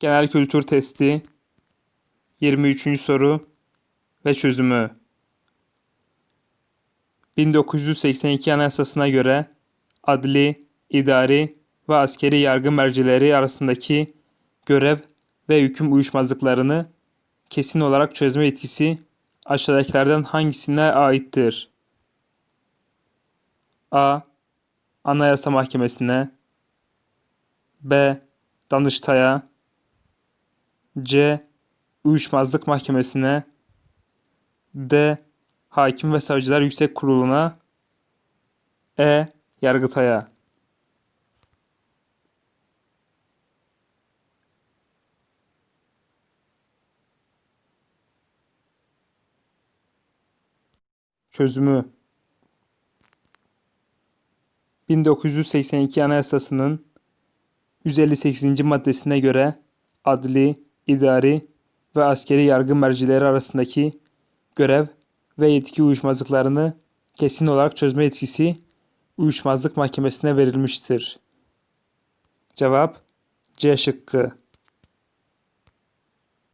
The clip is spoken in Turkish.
Genel kültür testi 23. soru ve çözümü 1982 Anayasasına göre adli, idari ve askeri yargı mercileri arasındaki görev ve hüküm uyuşmazlıklarını kesin olarak çözme yetkisi aşağıdakilerden hangisine aittir? A. Anayasa Mahkemesi'ne B. Danıştay'a C. Uyuşmazlık Mahkemesi'ne D. Hakim ve Savcılar Yüksek Kurulu'na E. Yargıtay'a Çözümü 1982 Anayasası'nın 158. maddesine göre adli, idari ve askeri yargı mercileri arasındaki görev ve yetki uyuşmazlıklarını kesin olarak çözme yetkisi Uyuşmazlık Mahkemesi'ne verilmiştir. Cevap C şıkkı.